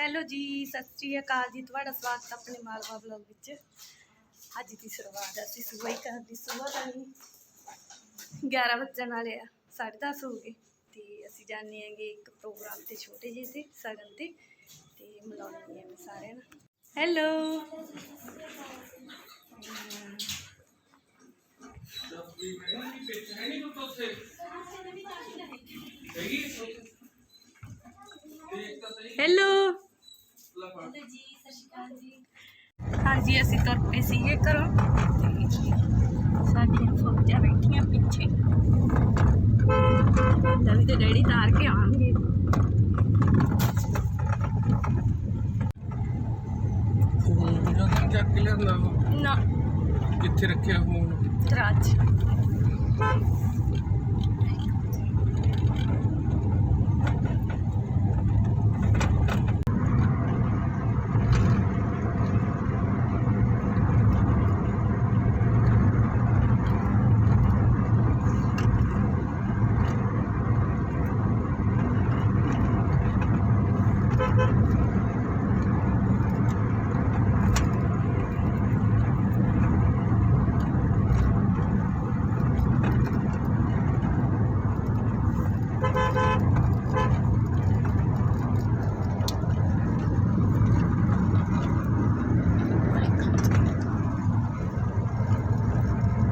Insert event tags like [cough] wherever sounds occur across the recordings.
Hello ਜੀ, ਸਤਿ ਸ਼੍ਰੀ ਅਕਾਲ ਜੀ। ਤੁਹਾਡਾ ਸਵਾਗਤ ਆਪਣੇ ਮਾਲਵਾ ਬਲੌਗ ਵਿੱਚ। ਅੱਜ ਦੀ ਸ਼ੁਰੂਆਤ ਅਸੀਂ ਸਵੇਰ ਕਰਨ ਸਵੇਰ ਕਰਨੀ 11 ਵੱਜਣ ਵਾਲੇ ਆ 10:30 ਹੋ ਗਏ। ਤੇ ਅਸੀਂ ਜਾਣੇ ਆਂਗੇ ਇੱਕ ਪ੍ਰੋਗਰਾਮ ਤੇ ਛੋਟੇ ਜਿਹੇ ਤੇ, ਸਗਨ ਤੇ। ਤੇ ਮਿਲਾਉਣੀ ਹੈ ਮੈਂ ਸਾਰਿਆਂ ਨੂੰ। ਹੈਲੋ। ਹੈਲੋ। ਹਾਂਜੀ ਅਸੀਂ ਤੁਰ ਪਏ ਸੀਗੇ ਘਰੋਂ ਸਾਡੀਆਂ ਫੌਜਾਂ ਬੈਠੀਆਂ ਪਿੱਛੇ। ਲਵੀ ਤੇ ਡੈਡੀ ਤਾਰ ਕੇ ਫੋਨ ਚੱਕ ਕੇ ਲਿਆਂਦਾ ਵਾ। ਨਾ। ਕਿੱਥੇ ਰੱਖਿਆ ਫੋਨ ਰਾਜ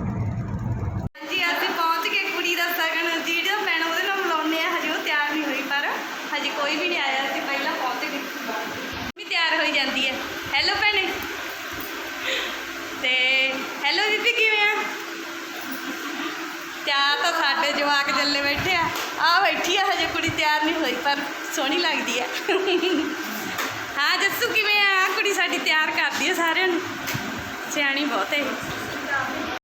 ਹਾਂਜੀ ਅਸੀਂ ਪਹੁੰਚ ਗਏ ਕੁੜੀ ਦਾ ਸਗਨ ਜਿਹੜਾ ਪੈਣਾ ਉਹਦੇ ਨਾਲ ਮਿਲਾਉਣੇ ਆ ਹਜੇ ਉਹ ਤਿਆਰ ਨਹੀਂ ਹੋਈ ਪਰ ਹਜੇ ਕੋਈ ਵੀ ਨਹੀਂ ਆਇਆ ਅਸੀਂ ਪਹਿਲਾਂ ਪਹੁੰਚ ਗਏ ਵੀ ਤਿਆਰ ਹੋਈ ਜਾਂਦੀ ਹੈ ਹੈਲੋ ਭੈਣੇ ਤੇ ਹੈਲੋ ਬੀਬੀ ਕਿਵੇਂ ਆ ਤਿਆਰ ਤਾਂ ਸਾਡੇ ਜਵਾਕ ਜੱਲੇ ਬੈਠੇ ਆ ਆ ਬੈਠੀ ਆ ਹਜੇ ਕੁੜੀ ਤਿਆਰ ਨਹੀਂ ਹੋਈ ਪਰ ਸੋਹਣੀ ਲੱਗਦੀ ਆ ਹਾਂ ਜੱਸੂ ਕਿਵੇਂ ਆ ਆਹ ਕੁੜੀ ਸਾਡੀ ਤਿਆਰ ਕਰਦੀ ਆ ਸਾਰਿਆਂ ਨੂੰ ਸਿਆਣੀ ਬਹੁਤ ਹੈ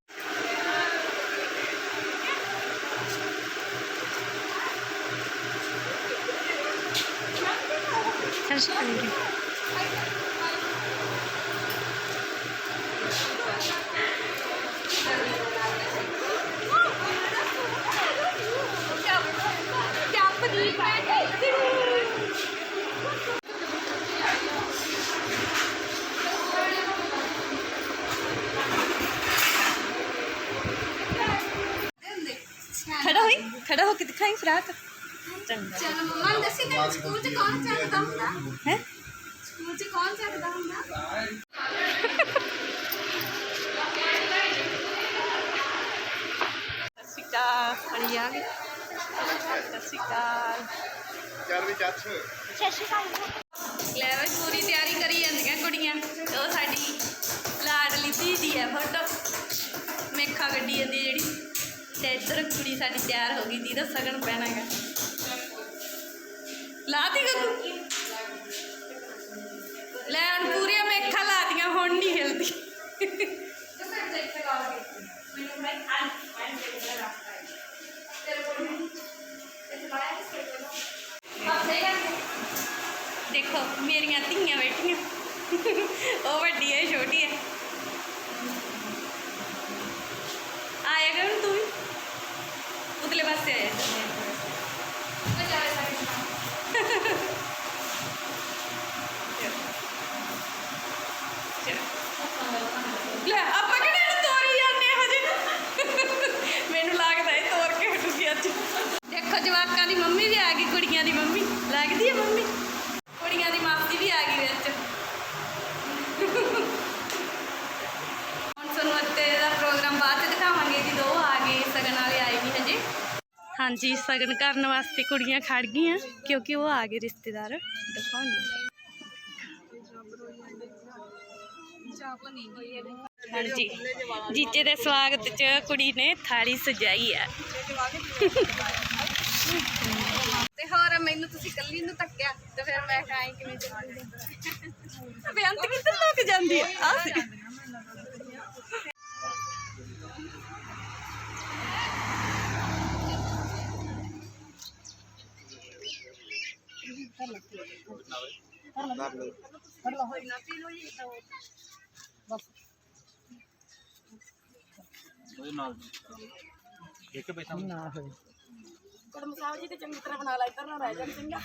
ਫਰਾਕ ਚੰਗਾ ਚਲ ਮੰਮਾ ਨੂੰ ਦੱਸੀ ਤੈਨੂੰ ਸਕੂਲ 'ਚ ਕੌਣ ਚੱਕਦਾ ਹੁੰਦਾ? ਹੈ? ਸਕੂਲ 'ਚ ਕੌਣ ਚੱਕਦਾ ਹੁੰਦਾ? ਸਤਿ ਸ਼੍ਰੀ ਅਕਾਲ ਖੜੀ ਆ ਗਈ। ਸਤਿ ਸ਼੍ਰੀ ਅਕਾਲ। ਚੱਲ ਵੀ ਚੱਛ ਲੈ ਬਈ ਪੂਰੀ ਤਿਆਰੀ ਕਰੀ ਜਾਂਦੀਆਂ ਕੁੜੀਆਂ। ਤੇ ਉਹ ਸਾਡੀ ਲਾਡਲੀ ਧੀ ਦੀ ਹੈ ਫੋਟੋ ਮੇਖਾ ਗੱਡੀ ਜਾਂਦੀ ਤੇ ਇੱਧਰ ਕੁੜੀ ਸਾਡੀ ਤਿਆਰ ਹੋ ਗਈ, ਜਿਹਦਾ ਸਗਨ ਪੈਣਾ ਹੈਗਾ। ਲਾਤੀ ਗੱਗੂ? ਲੈ ਹੁਣ ਪੂਰੀਆਂ ਮੇਖਾਂ ਲਾਤੀਆਂ, ਹੁਣ ਨਹੀਂ ਹਿਲਦੀ। ਦੇਖੋ, ਮੇਰੀਆਂ ਧੀਆਂ ਬੈਠੀਆਂ। ਉਹ ਵੱਡੀ ਹੈ, ਛੋਟੀ ਹੈ। ਹਟੂਗੀ ਅੱਜ ਦੇਖੋ ਜਵਾਕਾਂ ਦੀ ਮੰਮੀ ਵੀ ਆ ਗਈ ਕੁੜੀਆਂ ਦੀ ਮੰਮੀ ਲੱਗਦੀ ਹੈ ਮੰਮੀ ਕੁੜੀਆਂ ਦੀ ਮਾਸੀ ਵੀ ਆ ਗਈ ਵਿੱਚ ਹੁਣ ਤੁਹਾਨੂੰ ਅੱਤੇ ਦਾ ਪ੍ਰੋਗਰਾਮ ਬਾਅਦ ਚ ਦਿਖਾਵਾਂਗੇ ਜਦੋਂ ਉਹ ਆ ਗਏ ਸਗਨ ਵਾਲੇ ਆਏ ਨਹੀਂ ਹਜੇ ਹਾਂਜੀ, ਸਗਨ ਕਰਨ ਵਾਸਤੇ ਕੁੜੀਆਂ ਖੜ ਗਈਆਂ, ਕਿਉਂਕਿ ਉਹ ਆ ਗਏ ਰਿਸ਼ਤੇਦਾਰ ਦਿਖਾਉਣਗੇ ਹਾਂਜੀ, ਜੀਜੇ ਦੇ ਸਵਾਗਤ 'ਚ ਕੁੜੀ ਨੇ ਥਾਲੀ ਸਜਾਈ ਆ। ਤੇ ਹੋਰ, ਮੈਨੂੰ ਤੁਸੀਂ ਕੱਲੀ ਨੂੰ ਧੱਕਿਆ, ਤੇ ਫਿਰ ਮੈਂ ਕਾਈ ਕਿਵੇਂ ਚੱਲੂਗੀ ਬੇਅੰਤ ਕਿੱਧਰ ਲੱਗ ਜਾਂਦੀ ਆ? ਆ ਸੀ ਉਹਦੇ ਨਾਲ ਇੱਕ ਪੈਸਾ ਨਾ ਹੋਏ ਕੜਮ ਸਾਹਿਬ ਜੀ ਤੇ ਚੰਗੀ ਤਰ੍ਹਾਂ ਬਣਾ ਲੈ ਇੱਧਰ ਨਾ ਰਹਿ ਜਾਣ ਚੰਗਾ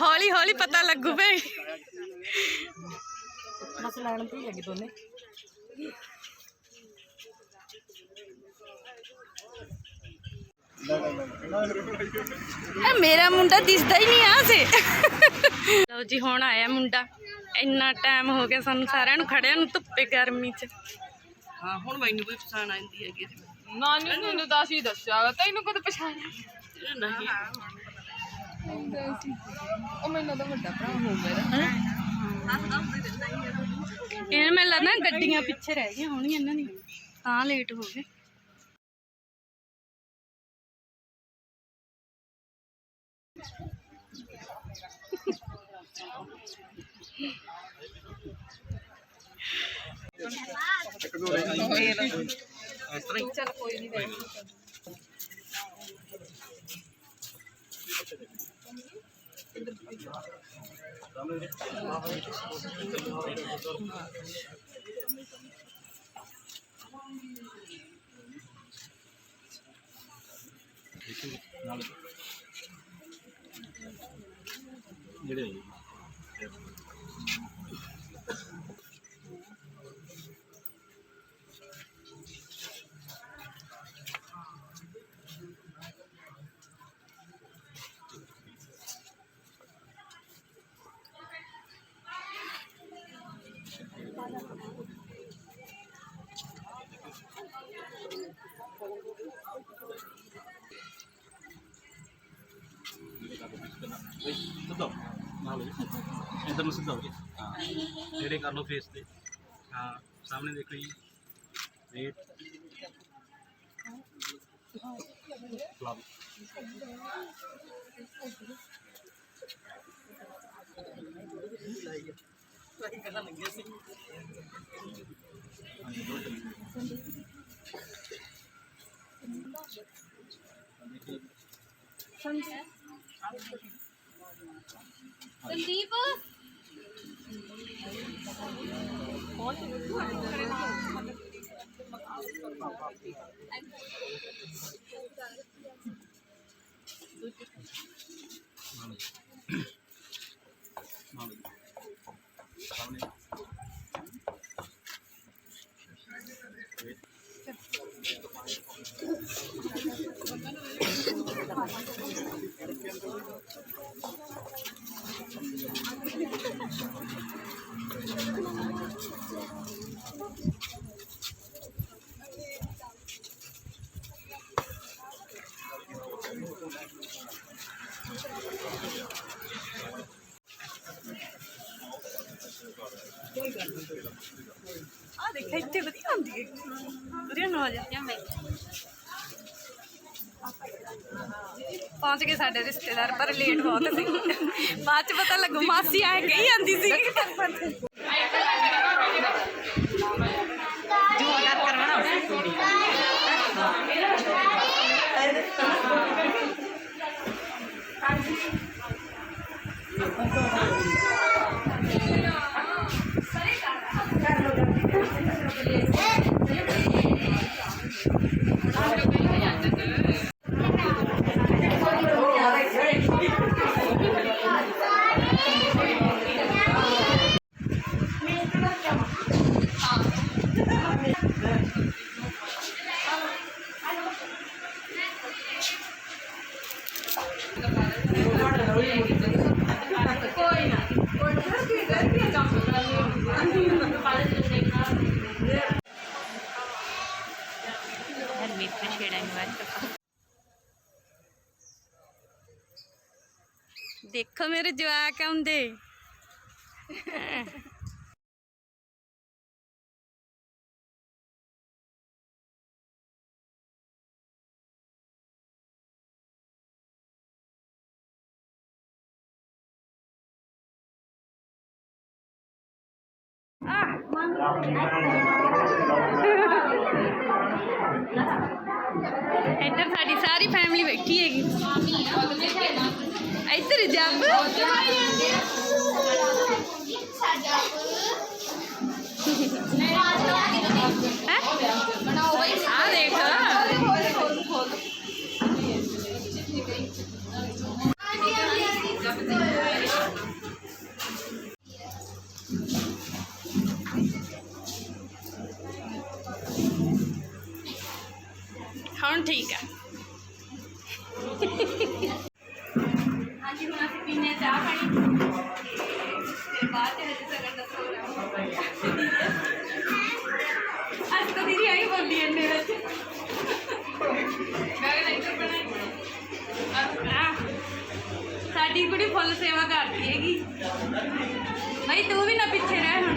ਹੌਲੀ ਹੌਲੀ ਪਤਾ ਲੱਗੂ ਭਈ। ਬਸ ਲੈਣ ਤੇ ਹੀ ਹੈਗੇ ਦੋਨੇ। ਇਹ ਮੇਰਾ ਮੁੰਡਾ ਦਿਸਦਾ ਹੀ ਨਹੀਂ ਆ ਸੇ ਲਓ ਜੀ ਹੁਣ ਆਇਆ ਮੁੰਡਾ। ਇੰਨਾ ਟਾਈਮ ਹੋ ਗਿਆ ਸਾਨੂੰ ਸਾਰਿਆਂ ਨੂੰ ਖੜਿਆਂ ਨੂੰ ਧੁੱਪੇ ਗਰਮੀ 'ਚ। ਹਾਂ ਹੁਣ ਮੈਨੂੰ ਵੀ ਪਛਾਣ ਆਂਦੀ ਹੈਗੀ। ਨਾਨੀ ਨੂੰ ਤਾਂ ਅਸੀਂ ਦੱਸਿਆ ਤੈਨੂੰ ਕਦ ਪਛਾਣਿਆ? ਇਹ ਨਹੀਂ। ਉਹ ਮੈਨੂੰ ਤਾਂ ਵੱਡਾ ਭਰਾ ਹੋ ਮੇਰਾ ਇਹ ਮੈਨੂੰ ਲੱਗਦਾ ਗੱਡੀਆਂ ਪਿੱਛੇ ਰਹਿ ਗਈਆਂ ਇਹਨਾਂ ਦੀ ਤਾਂ ਲੇਟ ਹੋ ਗਏ। ਚੱਲ ਕੋਈ ਨਹੀਂ ਦੇ ਜਾਓ। ਸਿੱਧਾ ਹੋ ਜੀ ਹਾਂ ਨੇੜੇ ਕਰ ਲਓ ਫੇਸ ਤੇ। ਹਾਂ, ਸਾਹਮਣੇ ਦੇਖੋ ਜੀ। ਵੇਟ ਫਲਾਪ ਸੰਦੀਪ। ਨਾਲ ਹੋ ਵਧੀਆ ਨਵਾਜ਼ ਪਹੁੰਚ ਗਏ ਸਾਡੇ ਰਿਸ਼ਤੇਦਾਰ, ਪਰ ਲੇਟ ਬਹੁਤ ਸੀ। ਬਾਅਦ ਚ ਪਤਾ ਲੱਗੂ, ਮਾਸੀ ਆ ਗਈ ਜਾਂਦੀ ਸੀ। ਮੇਰੇ ਜਵਾਕ ਆਉਂਦੇ ਇੱਧਰ ਸਾਡੀ ਸਾਰੀ ਫੈਮਿਲੀ ਬੈਠੀ ਹੈਗੀ। ਇੱਧਰ ਜੱਬ। ਬਣਾਓ ਕੁੜੀ ਫੁੱਲ ਸੇਵਾ ਕਰਦੀ ਹੈਗੀ। ਭਾਈ ਤੂੰ ਵੀ ਨਾ ਪਿੱਛੇ ਰਹਿ ਹੁਣ।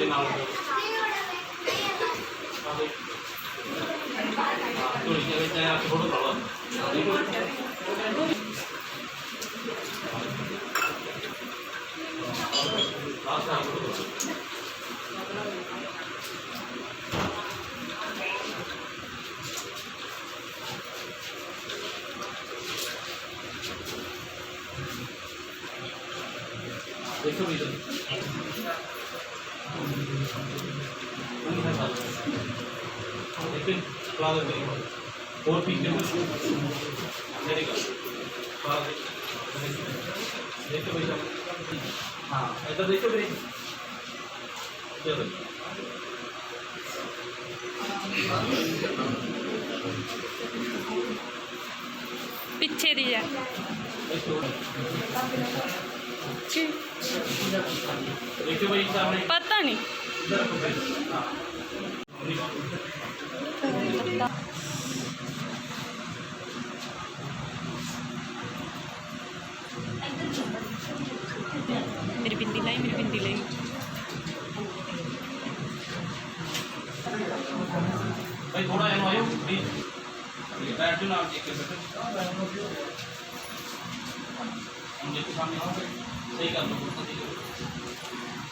이제 나오죠. 또 이제 그냥 저로 나와. 나사 내 소리죠. लेकिन स्वाद नहीं और पीछे मेरे का स्वाद देखो भैया हाँ ऐसा देखो भाई चलो पीछे दी जा देखो भाई सामने पता नहीं ਮੇਰੀ ਬਿੰਦੀ ਲਈ ਮੇਰੀ ਬਿੰਦੀ ਲਈ ਭਾਈ ਥੋੜਾ ਇਹਨੂੰ ਆਇਓ ਪਲੀਜ਼ ਬੈਠ ਜਾਓ ਨਾਲ ਦੇਖ ਕੇ ਬੈਠੋ ਹੁਣ ਜੇ ਤੁਸੀਂ ਸਾਹਮਣੇ ਆਓਗੇ ਸਹੀ ਕਰ ਲਓ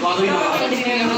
ਬਣਾ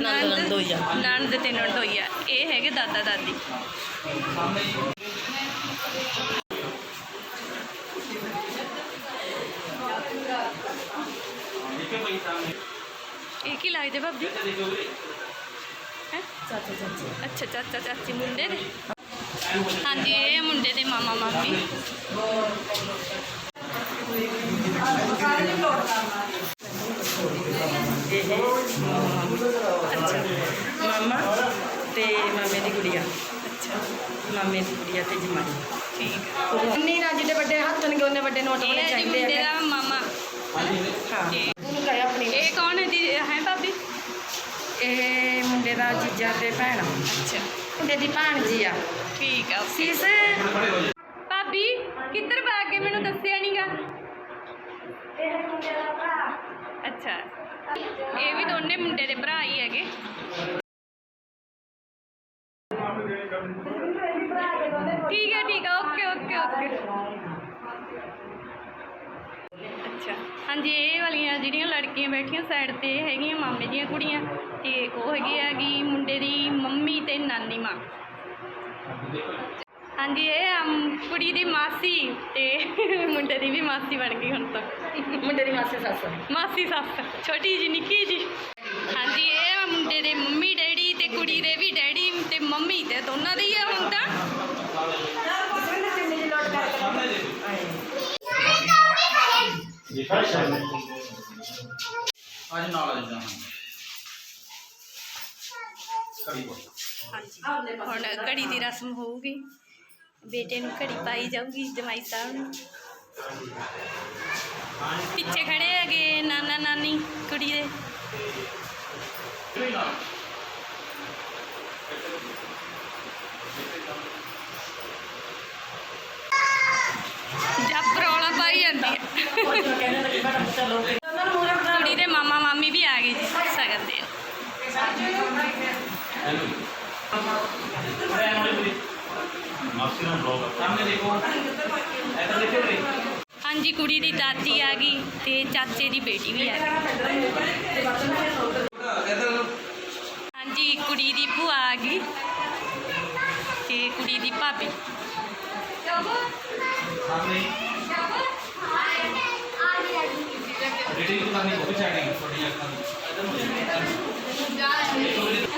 ਨੰਦ ਨੰਦੋਈਆ ਨੰਦ ਤੇ ਨੰਦੋਈਆ ਇਹ ਹੈਗੇ ਦਾਦਾ ਦਾਦੀ। ਇਹ ਕੀ ਲੱਗਦੇ ਭਾਬੀ? ਅੱਛਾ ਚਾਚਾ ਚਾਚੀ ਮੁੰਡੇ ਦੇ? ਹਾਂਜੀ ਇਹ ਮੁੰਡੇ ਦੇ ਮਾਮਾ ਮਾਮੀ। ਸਾਰੇ ਲੋਡ ਇਹ ਮਾਮਾ ਤੇ ਮਾਮੇ ਦੀ ਕੁੜੀਆ ਅੱਛਾ। ਮਾਮੇ ਦੀ ਕੁੜੀਆ ਤੇ ਜਮਾਈ। ਠੀਕ। ਨਹੀਂ ਰਾਜੀ ਦੇ ਵੱਡੇ ਹੱਥ ਨੇ ਉਹਨੇ ਵੱਡੇ ਨੋਟ ਹੋਣੇ ਜੀ ਚਾਹੀਦੇ ਮੁੰਡੇ ਆ ਦਾ ਮਾਮਾ। ਹਾਂ। ਤੇ ਉਹਨੂੰ ਕਹਿ ਆਪਣੀ। ਇਹ ਕੌਣ ਹੈ ਜੀ? ਹੈ ਭਾਬੀ? ਇਹ ਮੁੰਡੇ ਦਾ ਜੀਜਾ ਤੇ ਭੈਣ। ਅੱਛਾ। ਮੁੰਡੇ ਦੀ ਭਾਣਜੀ ਆ। ਠੀਕ ਆ ਸੀਸ? ਭਾਬੀ ਕਿੱਧਰ ਭਾਗ ਗਏ ਮੈਨੂੰ ਦੱਸਿਆ ਨਹੀਂਗਾ ਇਹ ਮੁੰਡੇ ਦਾ ਭਰਾ। ਅੱਛਾ। ਇਹ ਵੀ ਦੋਨੇ ਮੁੰਡੇ ਦੇ ਭਰਾ ਹੀ ਹੈਗੇ। ਠੀਕ ਹੈ ਠੀਕ ਹੈ, ਓਕੇ ਓਕੇ ਓਕੇ। ਅੱਛਾ, ਹਾਂਜੀ, ਇਹ ਵਾਲੀਆਂ ਜਿਹੜੀਆਂ ਲੜਕੀਆਂ ਬੈਠੀਆਂ ਸਾਈਡ ਤੇ ਹੈਗੀਆਂ ਮਾਮੇ ਦੀਆਂ ਕੁੜੀਆਂ ਤੇ ਉਹ ਹੈਗੀ ਹੈਗੀ ਮੁੰਡੇ ਦੀ ਮੰਮੀ ਤੇ ਨਾਨੀ ਮਾਂ। ਹਾਂਜੀ ਇਹ ਆ ਕੁੜੀ ਦੀ ਮਾਸੀ ਤੇ [laughs] ਮੁੰਡੇ ਦੀ ਵੀ ਮਾਸੀ ਬਣ ਗਈ ਹੁਣ ਤਾਂ। ਮੁੰਡੇ ਦੀ ਮਾਸੀ ਸੱਸ। ਮਾਸੀ ਸੱਸ ਛੋਟੀ ਜੀ ਨਿੱਕੀ ਜੀ ਹਾਂਜੀ ਇਹ ਆ ਮੁੰਡੇ ਦੇ ਮੰਮੀ ਡੈਡੀ ਤੇ ਕੁੜੀ ਦੇ ਵੀ ਡੈਡੀ ਤੇ ਮੰਮੀ ਤੇ ਦੋਨਾਂ ਦੀ ਆ ਹੁਣ ਤਾਂ। ਅੱਜ ਨਾਲ ਆ ਜਾਣਾ। ਕਰੀ ਬੋ ਹਾਂਜੀ ਹੁਣ ਘੜੀ ਦੀ ਰਸਮ ਹੋਊਗੀ। ਬੇਟੇ ਨੂੰ ਘੜੀ ਪਾਈ ਜਾਊਗੀ ਜਮਾਈ ਸਾਹਿਬ ਨੂੰ। ਪਿੱਛੇ ਖੜੇ ਹੈਗੇ ਨਾਨਾ ਨਾਨੀ, ਕੁੜੀ ਦੇ। ਜੱਪ ਰੌਲਾ ਪਾਈ ਜਾਂਦੀ ਹੈ। ਕੁੜੀ ਦੇ ਮਾਮਾ ਮਾਮੀ ਵੀ ਆ ਗਏ ਜੀ, ਸਗਨ ਦੇ ਮਾਸੀ ਨੂੰ ਬਲੌਗ ਸਾਹਮਣੇ ਦੇਖੋ। ਇੱਧਰ ਦੇਖੋ ਰੇ ਹਾਂਜੀ ਕੁੜੀ ਦੀ ਦਾਦੀ ਆ ਗਈ ਤੇ ਚਾਚੇ ਦੀ ਬੇਟੀ ਵੀ ਆ ਗਈ। ਹਾਂਜੀ ਕੁੜੀ ਦੀ ਭੂਆ ਆ ਗਈ ਤੇ ਕੁੜੀ ਦੀ ਭਾਬੀ। ਸਾਹਮਣੇ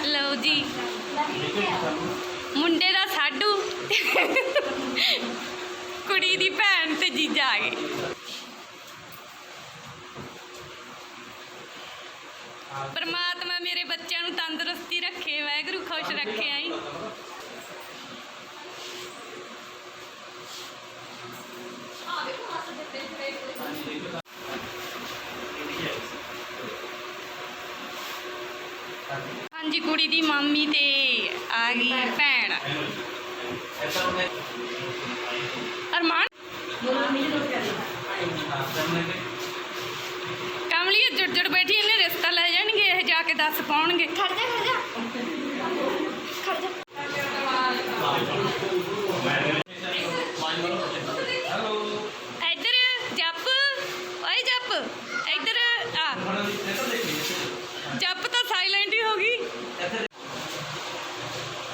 ਲਓ ਜੀ। ਮੁੰਡੇ ਦਾ ਸਾਡੂ। ਕੁੜੀ ਦੀ ਭੈਣ ਤੇ ਜੀਜਾ ਆ ਗਏ। ਪਰਮਾਤਮਾ ਮੇਰੇ ਬੱਚਿਆਂ ਨੂੰ ਤੰਦਰੁਸਤੀ ਰੱਖੇ, ਵਾਹਿਗੁਰੂ ਖੁਸ਼ ਰੱਖੇ ਆਈ। ਹਾਂਜੀ ਕੁੜੀ ਦੀ ਮਾਮੀ ਤੇ ਆ ਗਈ ਭੈਣ। ਅਰਮਾਨ? ਕਮਲੀ ਜੁੜ ਜੁੜ ਬੈਠੀ ਇਹਨੇ ਰਿਸ਼ਤਾ ਲੈ ਜਾਣਗੇ ਇਹ ਜਾ ਕੇ ਦੱਸ ਪਾਉਣਗੇ। ਖੜ ਜਾ ਖੜ ਜਾ। ਇੱਧਰ ਜੱਪ ਓਏ ਜੱਪ ਇੱਧਰ ਆ ਜੱਪ ਤਾਂ ਸਾਇਲੈਂਟ ਹੀ ਹੋ ਗਈ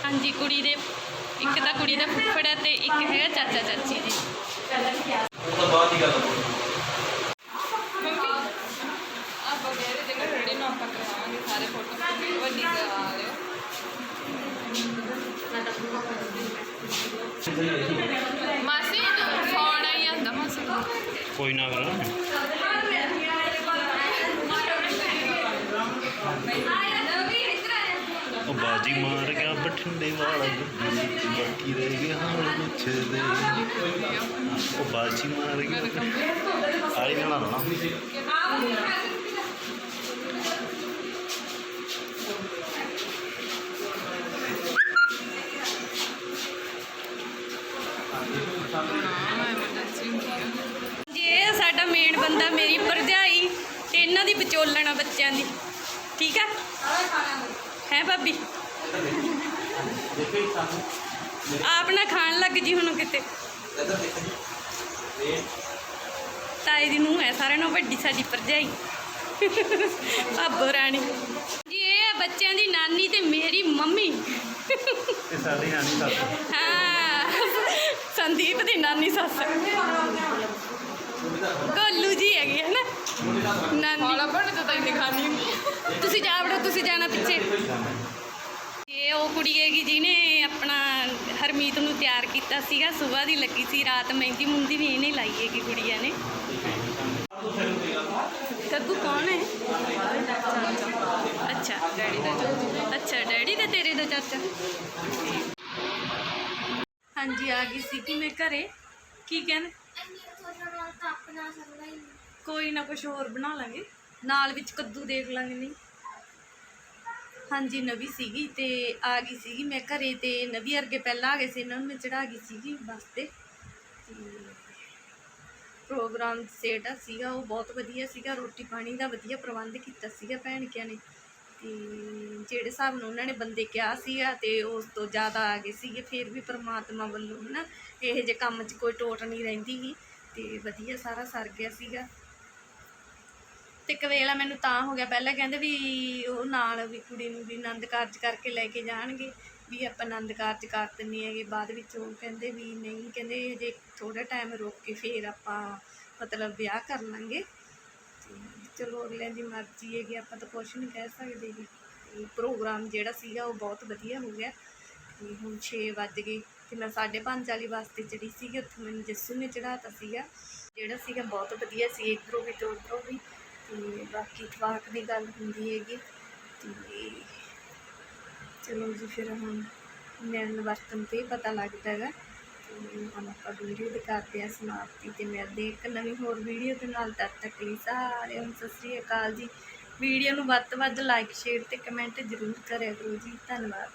ਹਾਂਜੀ ਕੁੜੀ ਦੇ ਇੱਕ ਤਾਂ ਕੁੜੀ ਦਾ ਫੁੱਫੜ ਹੈ ਤੇ ਇੱਕ ਹੈਗਾ ਚਾਚਾ ਚਾਚੀ ਜੀ। ਉਹ ਤਾਂ ਬਾਅਦ ਹੀ ਗੱਲ ਹੋਣੀ ਆਪਾਂ ਮੇਰੇ ਜਗ੍ਹਾ ਰੈਡੀ ਨੂੰ ਆਪਾਂ ਕਰਵਾਵਾਂਗੇ ਸਾਰੇ ਫੋਟੋ ਵੱਡੀ ਕਰਵਾ ਲਿਓ ਮਾਸੀ ਤੂੰ ਫੋਨ ਆਈ ਜਾਂਦਾ ਮਾਸੀ। ਨੂੰ। ਕੋਈ ਨਾ ਕਰ ਬਾਜੀ ਮਾਰ ਗਿਆ ਬਠਿੰਡੇ ਵਾਲਾ ਗੱਡੀ ਬਾਕੀ ਰਹਿ ਗਿਆ ਹਾਲ ਦੇ। ਉਹ ਬਾਜੀ ਮਾਰ ਗਿਆ। ਆਈ ਨਾ ਨਾ। ਜੀ ਸਾਡਾ ਮੇਨ ਬੰਦਾ ਮੇਰੀ ਭਰਜਾਈ ਤੇ ਇਹਨਾਂ ਦੀ ਵਿਚੋਲਣ ਬੱਚਿਆਂ ਦੀ। ਠੀਕ ਆ? ਹੈ ਭਾਬੀ? ਆਪ ਨਾ ਖਾਣ ਲੱਗ ਜੀ ਹੁਣ ਕਿਤੇ। ਤਾਈ ਦੀ ਨੂੰ ਹੈ ਸਾਰਿਆਂ ਨਾਲੋਂ ਵੱਡੀ ਸਾਡੀ ਭਰਜਾਈ। ਭਾਬੋ ਰਾਣੀ। ਜੀ ਇਹ ਆ ਬੱਚਿਆਂ ਦੀ ਨਾਨੀ ਤੇ ਮੇਰੀ ਮੰਮੀ। ਇਹ ਸਾਡੀ ਨਾਨੀ ਸੱਸ ਹਾਂ ਸੰਦੀਪ ਦੀ ਨਾਨੀ ਸੱਸ। ਗੋਲੂ ਜੀ ਹੈਗੇ ਹੈ ਨਾ। ਨਾਨੀ। ਫੋਲਾ ਬਣ ਤਾਂ ਇੰਨੀ ਖਾਣੀ ਹੁੰਦੀ ਤੁਸੀਂ ਜਾ ਵੜੋ ਤੁਸੀਂ ਜਾਣਾ ਪਿੱਛੇ। ਇਹ ਉਹ ਕੁੜੀ ਹੈਗੀ ਜਿਹਨੇ ਆਪਣਾ ਹਰਮੀਤ ਨੂੰ ਤਿਆਰ ਕੀਤਾ ਸੀਗਾ ਸਵੇਰ ਦੀ ਲੱਗੀ ਸੀ, ਰਾਤ ਮਹਿੰਦੀ ਮੁੰਦੀ ਵੀ ਇਹਨੇ ਲਾਈ ਹੈਗੀ ਕੁੜੀਆਂ ਨੇ। ਗੱਗੂ ਕੌਣ ਹੈ? ਅੱਛਾ, ਡੈਡੀ ਦਾ ਚਾਚਾ। ਅੱਛਾ, ਡੈਡੀ ਦਾ ਤੇਰੇ ਦਾ ਚਾਚਾ। ਹਾਂਜੀ, ਆ ਗਈ ਸੀ ਕਿ ਮੈਂ ਘਰੇ। ਕੀ ਕਹਿੰਦੇ ਕੋਈ ਨਾ ਕੁਝ ਹੋਰ ਬਣਾ ਲਾਂਗੇ। ਨਾਲ ਵਿੱਚ ਕੱਦੂ ਦੇਖ ਲਾਂਗੇ, ਨਹੀਂ? ਹਾਂਜੀ, ਨਵੀ ਸੀਗੀ ਤੇ ਆ ਗਈ ਸੀਗੀ। ਮੈਂ ਘਰੇ ਤੇ ਨਵੀ ਅਰਗੇ ਪਹਿਲਾਂ ਆ ਗਏ ਸੀ, ਇਹਨਾਂ ਨੂੰ ਮੈਂ ਚੜਾ ਗਈ ਸੀਗੀ ਬੱਸ ਤੇ। ਤੇ ਪ੍ਰੋਗਰਾਮ ਜਿਹੜਾ ਸੀਗਾ, ਉਹ ਬਹੁਤ ਵਧੀਆ ਸੀਗਾ। ਰੋਟੀ ਪਾਣੀ ਦਾ ਵਧੀਆ ਪ੍ਰਬੰਧ ਕੀਤਾ ਸੀਗਾ ਭੈਣ ਕਿਆਂ ਨੇ। ਤੇ ਜਿਹੜੇ ਹਿਸਾਬ ਨਾਲ ਉਹਨਾਂ ਨੇ ਬੰਦੇ ਕਿਹਾ ਸੀਗਾ ਤੇ ਉਸ ਤੋਂ ਜ਼ਿਆਦਾ ਆ ਗਏ ਸੀਗੇ, ਫਿਰ ਵੀ ਪ੍ਰਮਾਤਮਾ ਵੱਲੋਂ ਹਨਾ, ਇਹੋ ਜਿਹੇ ਕੰਮ 'ਚ ਕੋਈ ਟੋਟ ਨਹੀਂ ਰਹਿੰਦੀ ਗੀ। ਤੇ ਵਧੀਆ ਸਾਰਾ ਸਰ ਗਿਆ ਸੀਗਾ। ਤੇ ਕਵੇਲਾ ਮੈਨੂੰ ਤਾਂ ਹੋ ਗਿਆ ਪਹਿਲਾਂ ਕਹਿੰਦੇ ਵੀ ਉਹ ਨਾਲ ਵੀ ਕੁੜੀ ਨੂੰ ਵੀ ਆਨੰਦ ਕਾਰਜ ਕਰਕੇ ਲੈ ਕੇ ਜਾਣਗੇ, ਵੀ ਆਪਾਂ ਆਨੰਦ ਕਾਰਜ ਕਰ ਦਿੰਦੇ ਹੈਗੇ, ਬਾਅਦ ਵਿੱਚ ਉਹ ਕਹਿੰਦੇ ਵੀ ਨਹੀਂ, ਕਹਿੰਦੇ ਜੇ ਥੋੜਾ ਟਾਈਮ ਰੋਕ ਕੇ ਫੇਰ ਆਪਾਂ ਮਤਲਬ ਵਿਆਹ ਕਰ ਲਾਂਗੇ। ਤੇ ਚਲੋ ਅਗਲਿਆਂ ਦੀ ਮਰਜ਼ੀ ਹੈਗੀ, ਆਪਾਂ ਤਾਂ ਕੁਛ ਨਹੀਂ ਕਹਿ ਸਕਦੇ ਜੀ। ਪ੍ਰੋਗਰਾਮ ਜਿਹੜਾ ਸੀਗਾ ਉਹ ਬਹੁਤ ਵਧੀਆ ਹੋ ਗਿਆ। ਤੇ ਹੁਣ 6 ਵੱਜ ਗਏ ਤੇ ਮੈਂ 5:30 ਵਾਲੀ ਬੱਸ ਤੇ ਚੜੀ ਸੀਗੀ, ਉੱਥੇ ਮੈਨੂੰ ਜੱਸੂ ਨੇ ਚੜਾਤਾ ਸੀਗਾ। ਜਿਹੜਾ ਸੀਗਾ ਬਹੁਤ ਵਧੀਆ ਸੀ, ਇੱਧਰੋਂ ਵੀ ਤੇ ਉੱਧਰੋਂ ਵੀ। ਤੇ ਬਾਕੀ ਤਵਾਕ ਦੀ ਗੱਲ ਹੁੰਦੀ ਹੈਗੀ ਤੇ ਚਲੋ ਜੀ ਫਿਰ ਹੁਣ ਮਿਲਣ ਵਰਤਨ ਤੇ ਪਤਾ ਲੱਗਦਾ ਹੈਗਾ। ਤੇ ਹੁਣ ਆਪਾਂ ਵੀਡੀਓ ਦੇ ਕਰਦੇ ਹਾਂ ਸਮਾਪਤੀ ਤੇ ਮਿਲਦੇ ਹਾਂ ਇੱਕ ਨਵੀਂ ਹੋਰ ਵੀਡੀਓ ਦੇ ਨਾਲ, ਤਦ ਤੱਕ ਲਈ ਸਾਰਿਆਂ ਨੂੰ ਸਤਿ ਸ੍ਰੀ ਅਕਾਲ ਜੀ। ਵੀਡੀਓ ਨੂੰ ਵੱਧ ਤੋਂ ਵੱਧ ਲਾਈਕ ਸ਼ੇਅਰ ਤੇ ਕਮੈਂਟ ਜ਼ਰੂਰ ਕਰਿਆ ਕਰੋ ਜੀ। ਧੰਨਵਾਦ।